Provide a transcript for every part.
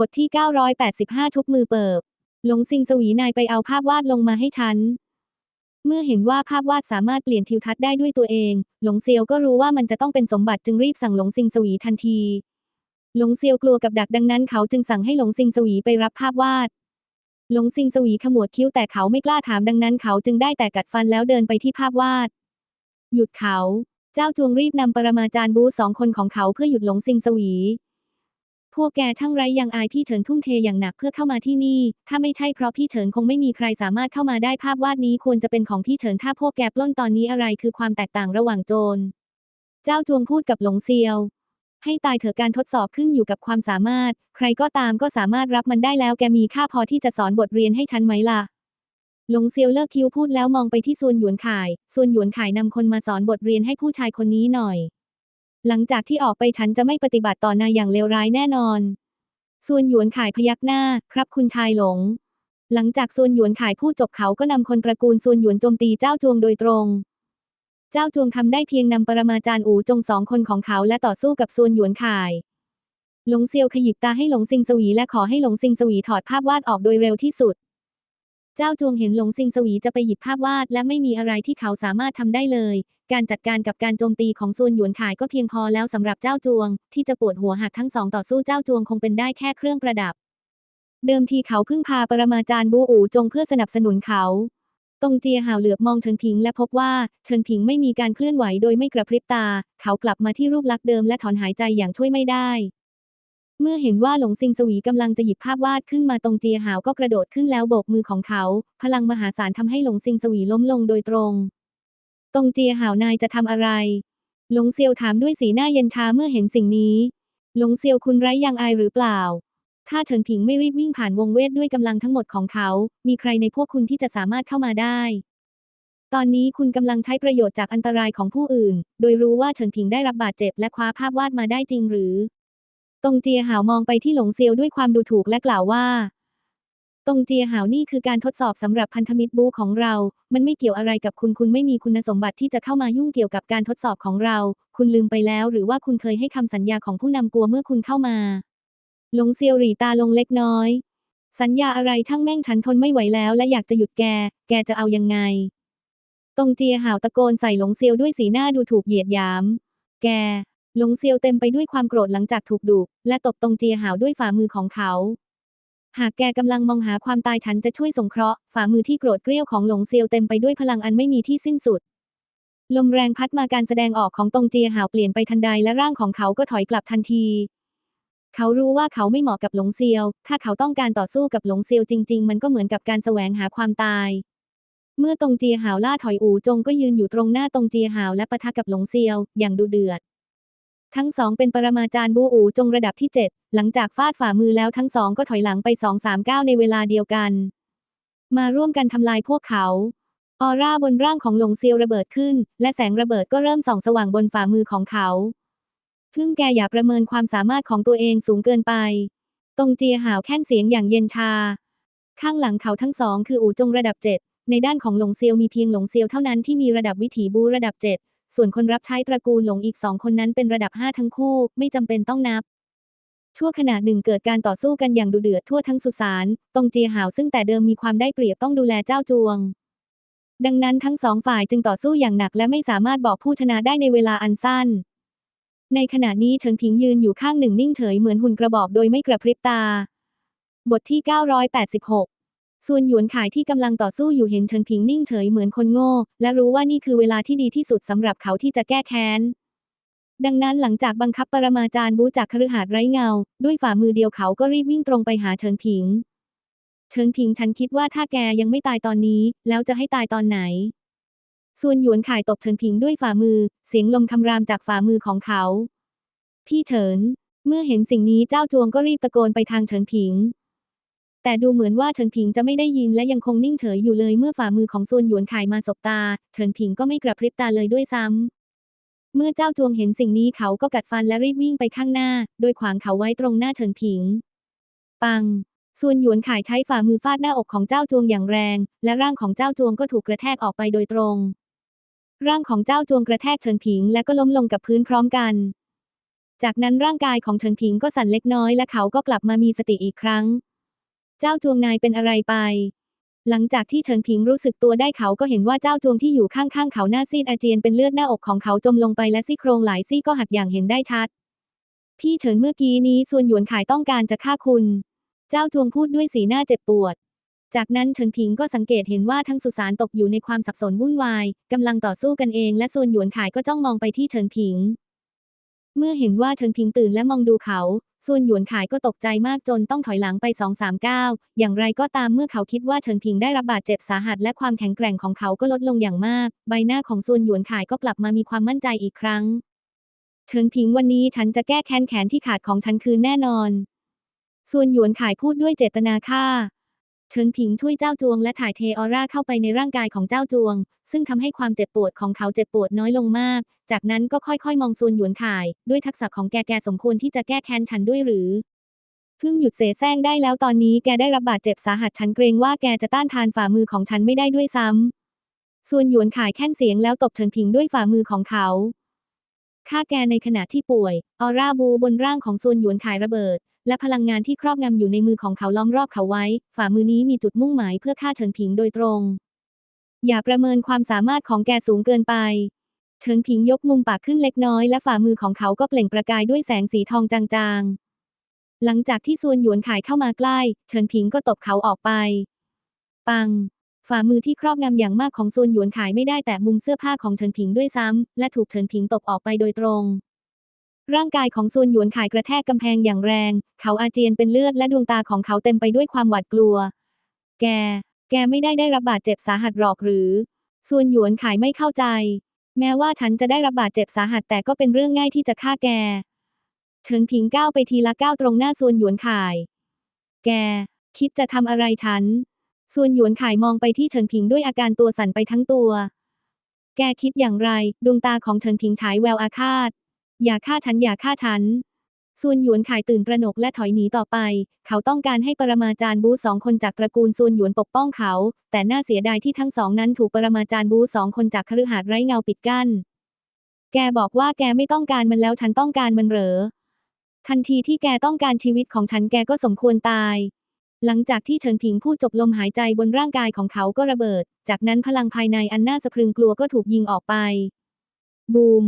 บทที่ 985 ทุบมือเปิบ หลงซิงสวีนายไปเอาภาพวาดลงมาให้ฉัน เมื่อเห็นว่าภาพวาดสามารถเปลี่ยนทิวทัศน์ได้ด้วยตัวเอง หลงเซียวก็รู้ว่ามันจะต้องเป็นสมบัติจึงรีบสั่งหลงซิงสวีทันที หลงเซียวกลัวกับดักดังนั้นเขาจึงสั่งให้หลงซิงสวีไปรับภาพวาด หลงซิงสวีขมวดคิ้วแต่เขาไม่กล้าถามดังนั้นเขาจึงได้แต่กัดฟันแล้วเดินไปที่ภาพวาด หยุดเขา เจ้าจวงรีบนำปรมาจารย์บูสองคนของเขาเพื่อหยุดหลงซิงสวี พวกแกช่างไร้ยังอายพี่เฉินทุ่มเทอย่างหนักเพื่อเข้ามาที่นี่ ถ้าไม่ใช่เพราะพี่เฉินคงไม่มีใครสามารถเข้ามาได้ภาพวาดนี้ควรจะเป็นของพี่เฉินถ้าพวกแกปล้นตอนนี้อะไรคือความแตกต่างระหว่างโจร เจ้าจวงพูดกับหลงเซียว ให้ตายเถอะการทดสอบขึ้นอยู่กับความสามารถ ใครก็ตามก็สามารถรับมันได้แล้วแกมีค่าพอที่จะสอนบทเรียนให้ฉันไหมล่ะหลงเซียวเลิกคิ้วพูดแล้วมองไปที่ซวนหยวนข่ายซวนหยวนข่ายนำคนมาสอนบทเรียนให้ผู้ชายคนนี้หน่อย หลังจากที่ออกไปฉันจะไม่ปฏิบัติต่อนายอย่างเลวร้ายแน่นอนซวนหยวนข่ายพยักหน้า ครับคุณชายหลง หลังจากซวนหยวนข่ายพูดจบเขาก็นำคนตระกูลซวนหยวนโจมตีเจ้าจวงโดยตรง เจ้าจวงทำได้เพียงนำปรมาจารย์อูจงสองคนของเขาและต่อสู้กับซวนหยวนข่ายหลงเซียวขยิบตาให้หลงซิงสวีและขอให้หลงซิงสวีถอดภาพวาดออกโดยเร็วที่สุด เจ้าจวงเห็นหลงซิงสวีจะไปหยิบภาพวาด และไม่มีอะไรที่เขาสามารถทำได้เลย การจัดการกับการโจมตีของซวนหยวนข่ายก็เพียงพอแล้วสำหรับเจ้าจวง ที่จะปวดหัวหากทั้งสองต่อสู้เจ้าจวงคงเป็นได้แค่เครื่องประดับ เดิมทีเขาเพิ่งพาปรมาจารย์บูอูจงเพื่อสนับสนุนเขาตงเจียห่าวเหลือบมองเฉินผิงและพบว่าเฉินผิงไม่มีการเคลื่อนไหวโดยไม่กระพริบตา เขากลับมาที่รูปลักษณ์เดิมและถอนหายใจอย่างช่วยไม่ได้ เมื่อเห็นว่าหลงซิงสวีกำลังจะหยิบภาพวาดขึ้นมาตรงเจียหาวก็กระโดดขึ้นแล้วโบกมือของเขา พลังมหาศาลทำให้หลงซิงสวีล้มลงโดยตรง ตรงเจียหาวนายจะทำอะไร หลงเซียวถามด้วยสีหน้าเย็นชาเมื่อเห็นสิ่งนี้ หลงเซียวคุณไร้ยังอายหรือเปล่า ถ้าเฉินผิงไม่รีบวิ่งผ่านวงเวทด้วยกำลังทั้งหมดของเขา มีใครในพวกคุณที่จะสามารถเข้ามาได้ ตอนนี้คุณกำลังใช้ประโยชน์จากอันตรายของผู้อื่น โดยรู้ว่าเฉินผิงได้รับบาดเจ็บและคว้าภาพวาดมาได้จริงหรือ ตงเจียหาวมองไปที่หลงเซียวด้วยความดูถูกและกล่าวว่า ตงเจียหาวนี่คือการทดสอบสำหรับพันธมิตรบูของเรา มันไม่เกี่ยวอะไรกับคุณ คุณไม่มีคุณสมบัติที่จะเข้ามายุ่งเกี่ยวกับการทดสอบของเรา คุณลืมไปแล้ว หรือว่าคุณเคยให้คำสัญญาของผู้นำกัวเมื่อคุณเข้ามา หลงเซียวหรีตาลงเล็กน้อย สัญญาอะไรช่างแม่งฉันทนไม่ไหวแล้ว และอยากจะหยุดแก แกจะเอายังไง ตงเจียหาวตะโกนใส่หลงเซียวด้วยสีหน้าดูถูกเหยียดหยาม แก หลงเซียวเต็มไปด้วยความโกรธหลังจากถูกดุและตบตรงเจียหาวด้วยฝ่ามือของเขา หากแกกำลังมองหาความตายฉันจะช่วยสงเคราะห์ฝ่ามือที่โกรธเกรี้ยวของหลงเซียวเต็มไปด้วยพลังอันไม่มีที่สิ้นสุด ลมแรงพัดมาการแสดงออกของตรงเจียหาวเปลี่ยนไปทันใดและร่างของเขาก็ถอยกลับทันที เขารู้ว่าเขาไม่เหมาะกับหลงเซียว ถ้าเขาต้องการต่อสู้กับหลงเซียวจริง ๆ มันก็เหมือนกับการแสวงหาความตายเมื่อตรงเจียหาวล่าถอยอูจงก็ยืนอยู่ตรงหน้าตรงเจียหาวและปะทะกับหลงเซียว อย่างดุเดือด ทั้งสองเป็นปรมาจารย์บูอูจงระดับที่ 7 หลังจากฟาดฝ่ามือแล้วทั้งสองก็ถอยหลังไปสองสามก้าวในเวลาเดียวกัน มาร่วมกันทำลายพวกเขา ออร่าบนร่างของหลงเซียวระเบิดขึ้น และแสงระเบิดก็เริ่มส่องสว่างบนฝ่ามือของเขาพึ่งแกอย่าประเมินความสามารถของตัวเองสูงเกินไป ตรงเจียหาวแค่นเสียงอย่างเย็นชา ข้างหลังเขาทั้งสองคืออูจงระดับเจ็ดในด้านของหลงเซียวมีเพียงหลงเซียวเท่านั้นที่มีระดับวิถีบูระดับเจ็ด ส่วนคนรับใช้ตระกูลหลงอีกสองคนนั้นเป็นระดับห้าทั้งคู่ ไม่จำเป็นต้องนับ ชั่วขณะหนึ่งเกิดการต่อสู้กันอย่างดุเดือดทั่วทั้งสุสานตงเจียหาวซึ่งแต่เดิมมีความได้เปรียบต้องดูแลเจ้าจวง ดังนั้นทั้งสองฝ่ายจึงต่อสู้อย่างหนักและไม่สามารถบอกผู้ชนะได้ในเวลาอันสั้น ในขณะนี้เฉินผิงยืนอยู่ข้างหนึ่งนิ่งเฉยเหมือนหุ่นกระบอกโดยไม่กระพริบตา บทที่ 986 ส่วนหยวนขายที่กำลังต่อสู้อยู่เห็นเฉินผิงนิ่งเฉยเหมือนคนโง่ และรู้ว่านี่คือเวลาที่ดีที่สุดสำหรับเขาที่จะแก้แค้น ดังนั้นหลังจากบังคับปรมาจารย์บูจากคฤหาสน์ไร้เงา ด้วยฝ่ามือเดียวเขาก็รีบวิ่งตรงไปหาเฉินผิง เฉินผิงฉันคิดว่าถ้าแกยังไม่ตายตอนนี้ แล้วจะให้ตายตอนไหน ส่วนหยวนข่ายตบเฉินผิงด้วยฝ่ามือ เสียงลมคำรามจากฝ่ามือของเขา พี่เฉิน เมื่อเห็นสิ่งนี้เจ้าจวงก็รีบตะโกนไปทางเฉินผิง แต่ดูเหมือนว่าเฉินผิงจะไม่ได้ยินและยังคงนิ่งเฉยอยู่เลยเมื่อฝ่ามือของส่วนหยวนข่ายมาสบตา เฉินผิงก็ไม่กระพริบตาเลยด้วยซ้ำเมื่อเจ้าจวงเห็นสิ่งนี้เขาก็กัดฟันและรีบวิ่งไปข้างหน้า โดยขวางเขาไว้ตรงหน้าเฉินผิง ปังส่วนหยวนข่ายใช้ฝ่ามือฟาดหน้าอกของเจ้าจวงอย่างแรง และร่างของเจ้าจวงก็ถูกกระแทกออกไปโดยตรง ร่างของเจ้าจวงกระแทกเฉินผิง และก็ล้มลงกับพื้นพร้อมกัน จากนั้นร่างกายของเฉินผิงก็สั่นเล็กน้อยและเขาก็กลับมามีสติอีกครั้ง จ้าจวงนายเป็นอะไรไป หลังจากที่เฉินผิงรู้สึกตัวได้เขาก็เห็นว่าเจ้าจวงที่อยู่ข้างๆเขาหน้าซีดอาเจียนเป็นเลือดหน้าอกของเขาจมลงไปและซี่โครงหลายซี่ก็หักอย่างเห็นได้ชัด พี่เฉินเมื่อกี้นี้ส่วนหยวนขายต้องการจะฆ่าคุณ เจ้าจวงพูดด้วยสีหน้าเจ็บปวดจากนั้นเฉินผิงก็สังเกตเห็นว่าทั้งสุสานตกอยู่ในความสับสนวุ่นวายกำลังต่อสู้กันเองและส่วนหยวนขายก็จ้องมองไปที่เฉินผิง เมื่อเห็นว่าเฉินผิงตื่นและมองดูเขา ส่วนหยวนขายก็ตกใจมากจนต้องถอยหลังไปสองสามก้าวอย่างไรก็ตามเมื่อเขาคิดว่าเฉินผิงได้รับบาดเจ็บสาหัสและความแข็งแกร่งของเขาก็ลดลงอย่างมาก ใบหน้าของส่วนหยวนขายก็กลับมามีความมั่นใจอีกครั้ง เฉินผิงวันนี้ฉันจะแก้แค้นแขนที่ขาดของฉันคืนแน่นอน ส่วนหยวนขายพูดด้วยเจตนาฆ่า เฉินผิงช่วยเจ้าจวงและถ่ายเทออร่าเข้าไปในร่างกายของเจ้าจวง ซึ่งทำให้ความเจ็บปวดของเขาเจ็บปวดน้อยลงมาก จากนั้นก็ค่อยๆ มองส่วนหยวนข่าย ด้วยทักษะของแกแกสมควรที่จะแก้แค้นฉันด้วยหรือเพิ่งหยุดเสแสร้งได้แล้วตอนนี้แกได้รับบาดเจ็บสาหัสฉันเกรงว่าแกจะต้านทานฝ่ามือของฉันไม่ได้ด้วยซ้ำส่วนหยวนขายแค่นเสียงแล้วตบเฉินผิงด้วยฝ่ามือของเขาฆ่าแกในขณะที่ป่วย ออร่าบูบนร่างของส่วนหยวนขายระเบิด และพลังงานที่ครอบงำอยู่ในมือของเขาล้อมรอบเขาไว้ ฝ่ามือนี้มีจุดมุ่งหมายเพื่อฆ่าเฉินผิงโดยตรง อย่าประเมินความสามารถของแกสูงเกินไปเฉินผิงยกมุมปากขึ้นเล็กน้อยและฝ่ามือของเขาก็เปล่งประกายด้วยแสงสีทองจางๆ หลังจากที่ส่วนหยวนขายเข้ามาใกล้เฉินผิงก็ตบเขาออกไป ปังฝ่ามือที่ครอบงำอย่างมากของส่วนหยวนขายไม่ได้แตะมุมเสื้อผ้าของเฉินผิงด้วยซ้ำ และถูกเฉินผิงตบออกไปโดยตรง ร่างกายของส่วนหยวนขายกระแทกกำแพงอย่างแรง เขาอาเจียนเป็นเลือดและดวงตาของเขาเต็มไปด้วยความหวาดกลัว แก แกไม่ได้ได้รับบาดเจ็บสาหัสหรอกหรือส่วนหยวนขายไม่เข้าใจ แม้ว่าฉันจะได้รับบาดเจ็บสาหัสแต่ก็เป็นเรื่องง่ายที่จะฆ่าแก เฉินผิงก้าวไปทีละก้าวตรงหน้าส่วนหยวนขาย แก คิดจะทำอะไรฉันส่วนหยวนขายมองไปที่เฉินผิงด้วยอาการตัวสั่นไปทั้งตัว แกคิดอย่างไร ดวงตาของเฉินผิงฉายแววอาฆาต อย่าฆ่าฉันอย่าฆ่าฉันส่วนหยวนขายตื่นตระหนกและถอยหนีต่อไป เขาต้องการให้ปรมาจารย์บูสองคนจากตระกูลส่วนหยวนปกป้องเขา แต่น่าเสียดายที่ทั้งสองนั้นถูกปรมาจารย์บูสองคนจากคฤหาสน์ไร้เงาปิดกั้น แกบอกว่าแกไม่ต้องการมันแล้วฉันต้องการมันเหรอ ทันทีที่แกต้องการชีวิตของฉันแกก็สมควรตาย หลังจากที่เฉินผิงพูดจบลมหายใจบนร่างกายของเขาก็ระเบิด จากนั้นพลังภายในอันน่าสะพรึงกลัวก็ถูกยิงออกไป บูม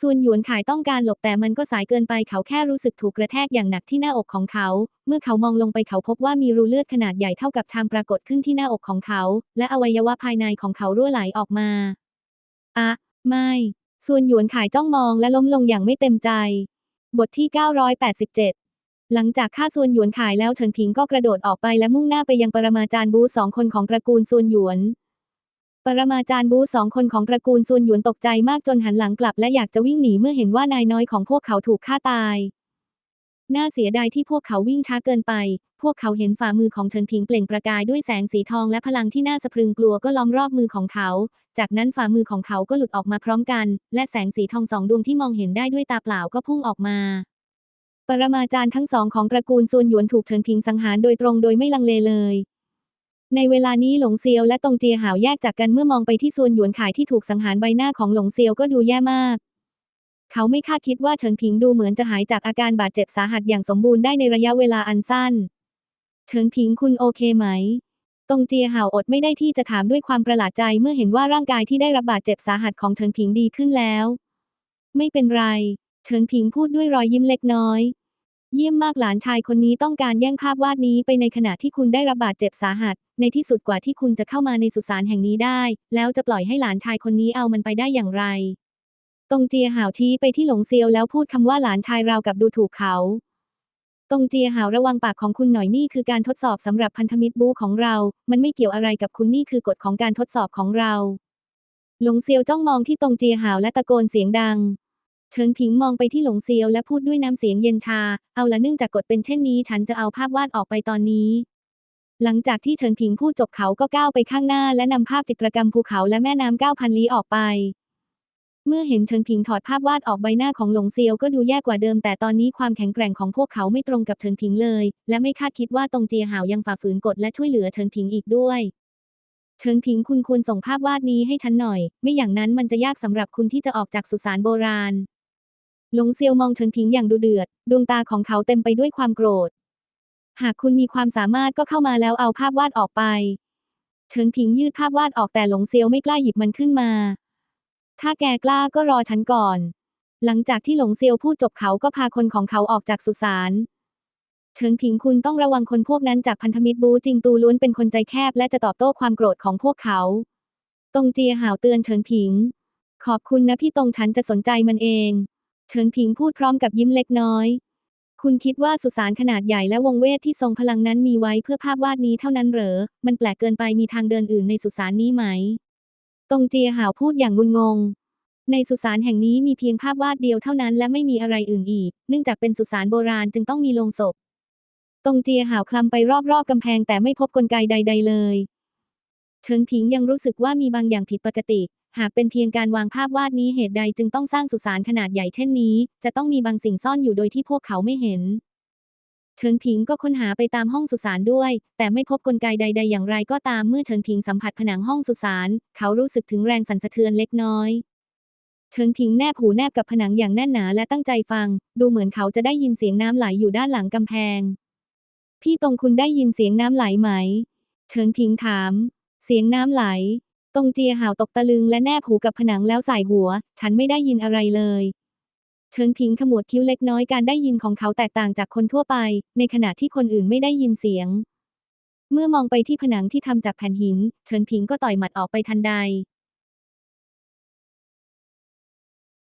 ส่วนหยวนขายต้องการหลบแต่มันก็สายเกินไปเขาแค่รู้สึกถูกกระแทกอย่างหนักที่หน้าอกของเขา เมื่อเขามองลงไปเขาพบว่ามีรูเลือดขนาดใหญ่เท่ากับชามปรากฏขึ้นที่หน้าอกของเขา และอวัยวะภายในของเขารั่วไหลออกมา อะ ไม่ ส่วนหยวนขายจ้องมองและล้มลงอย่างไม่เต็มใจ บทที่ 987หลังจากฆ่าส่วนหยวนขายแล้วเฉินผิงก็กระโดดออกไปและมุ่งหน้าไปยังปรมาจารย์บูสองคนของตระกูลส่วนหยวน ปรมาจารย์บูสองคนของตระกูลส่วนหยวนตกใจมากจนหันหลังกลับและอยากจะวิ่งหนีเมื่อเห็นว่านายน้อยของพวกเขาถูกฆ่าตาย น่าเสียดายที่พวกเขาวิ่งช้าเกินไป พวกเขาเห็นฝ่ามือของเฉินผิงเปล่งประกายด้วยแสงสีทองและพลังที่น่าสะพรึงกลัวก็ล้อมรอบมือของเขา จากนั้นฝ่ามือของเขาก็หลุดออกมาพร้อมกัน และแสงสีทองสองดวงที่มองเห็นได้ด้วยตาเปล่าก็พุ่งออกมาปรมาจารย์ทั้งสองของตระกูลซุนหยวนถูกเฉินผิงสังหารโดยตรงโดยไม่ลังเลเลย ในเวลานี้หลงเซียวและตงเจียหาวแยกจากกันเมื่อมองไปที่ซุนหยวนขายที่ถูกสังหารใบหน้าของหลงเซียวก็ดูแย่มาก เขาไม่คาดคิดว่าเฉินผิงดูเหมือนจะหายจากอาการบาดเจ็บสาหัสอย่างสมบูรณ์ได้ในระยะเวลาอันสั้น เฉินผิงคุณโอเคไหม ตงเจียหาวอดไม่ได้ที่จะถามด้วยความประหลาดใจเมื่อเห็นว่าร่างกายที่ได้รับบาดเจ็บสาหัสของเฉินผิงดีขึ้นแล้ว ไม่เป็นไร เฉินผิงพูดด้วยรอยยิ้มเล็กน้อย เยี่ยมมากหลานชายคนนี้ต้องการแย่งภาพวาดนี้ไปในขณะที่คุณได้รับบาดเจ็บสาหัส ในที่สุดกว่าที่คุณจะเข้ามาในสุสานแห่งนี้ได้ แล้วจะปล่อยให้หลานชายคนนี้เอามันไปได้อย่างไร ตงเจียห่าวชี้ไปที่หลงเซียวแล้วพูดคำว่าหลานชายราวกับดูถูกเขา ตงเจียหาวระวังปากของคุณหน่อยนี่คือการทดสอบสำหรับพันธมิตรบูของเรา มันไม่เกี่ยวอะไรกับคุณนี่คือกฎของการทดสอบของเรา หลงเซียวจ้องมองที่ตงเจียหาวและตะโกนเสียงดัง เฉินผิงมองไปที่หลงเซียวและพูดด้วยน้ำเสียงเย็นชา เอาละเนื่องจากกฎเป็นเช่นนี้ ฉันจะเอาภาพวาดออกไปตอนนี้ หลังจากที่เฉินผิงพูดจบเขาก็ก้าวไปข้างหน้า และนำภาพจิตรกรรมภูเขาและแม่น้ำเก้าพันลี้ออกไป เมื่อเห็นเฉินผิงถอดภาพวาดออกใบหน้าของหลงเซียวก็ดูแย่กว่าเดิม แต่ตอนนี้ความแข็งแกร่งของพวกเขาไม่ตรงกับเฉินผิงเลย และไม่คาดคิดว่าตงเจียหาวยังฝ่าฝืนกฎและช่วยเหลือเฉินผิงอีกด้วยเฉินผิงคุณควรส่งภาพวาดนี้ให้ฉันหน่อย ไม่อย่างนั้นมันจะยากสำหรับคุณที่จะออกจากสุสานโบราณ หลงเซียวมองเฉินผิงอย่างดุเดือด ดวงตาของเขาเต็มไปด้วยความโกรธ หากคุณมีความสามารถก็เข้ามาแล้วเอาภาพวาดออกไป เฉินผิงยืดภาพวาดออกแต่หลงเซียวไม่กล้าหยิบมันขึ้นมา ถ้าแกกล้าก็รอฉันก่อน หลังจากที่หลงเซียวพูดจบเขาก็พาคนของเขาออกจากสุสาน เฉินผิงคุณต้องระวังคนพวกนั้นจากพันธมิตรบูจิงตูล้วนเป็นคนใจแคบและจะตอบโต้ความโกรธของพวกเขา ตงเจียห่าวเตือนเฉินผิง ขอบคุณนะพี่ตงฉันจะสนใจมันเอง เฉินผิงพูดพร้อมกับยิ้มเล็กน้อย คุณคิดว่าสุสานขนาดใหญ่และวงเวทที่ทรงพลังนั้นมีไว้เพื่อภาพวาดนี้เท่านั้นเหรอ มันแปลกเกินไปมีทางเดินอื่นในสุสานนี้ไหม ตงเจียห่าวพูดอย่างงุนงง ในสุสานแห่งนี้มีเพียงภาพวาดเดียวเท่านั้นและไม่มีอะไรอื่นอีก เนื่องจากเป็นสุสานโบราณจึงต้องมีโลงศพ ตงเจียห่าวคลำไปรอบๆกำแพงแต่ไม่พบกลไกใด ๆ เลย เฉินผิงยังรู้สึกว่ามีบางอย่างผิดปกติ หากเป็นเพียงการวางภาพวาดนี้เหตุใดจึงต้องสร้างสุสานขนาดใหญ่เช่นนี้ จะต้องมีบางสิ่งซ่อนอยู่โดยที่พวกเขาไม่เห็น เฉินผิงก็ค้นหาไปตามห้องสุสานด้วย แต่ไม่พบกลไกใด ๆ อย่างไรก็ตามเมื่อเฉินผิงสัมผัสผนังห้องสุสานเขารู้สึกถึงแรงสั่นสะเทือนเล็กน้อยเฉินผิงแนบหูแนบกับผนังอย่างแน่นหนาและตั้งใจฟัง ดูเหมือนเขาจะได้ยินเสียงน้ำไหลอยู่ด้านหลังกำแพง พี่ตรงคุณได้ยินเสียงน้ำไหลไหม เฉินผิงถาม เสียงน้ำไหล ตงเจียห่าวตกตะลึงและแนบหูกับผนังแล้วใส่หัว ฉันไม่ได้ยินอะไรเลยเชิงพิงขมวดคิ้วเล็กน้อยการได้ยินของเขาแตกต่างจากคนทั่วไป ในขณะที่คนอื่นไม่ได้ยินเสียง เมื่อมองไปที่ผนังที่ทำจากแผ่นหิน เชิญพิงก็ต่อยหมัดออกไปทันใด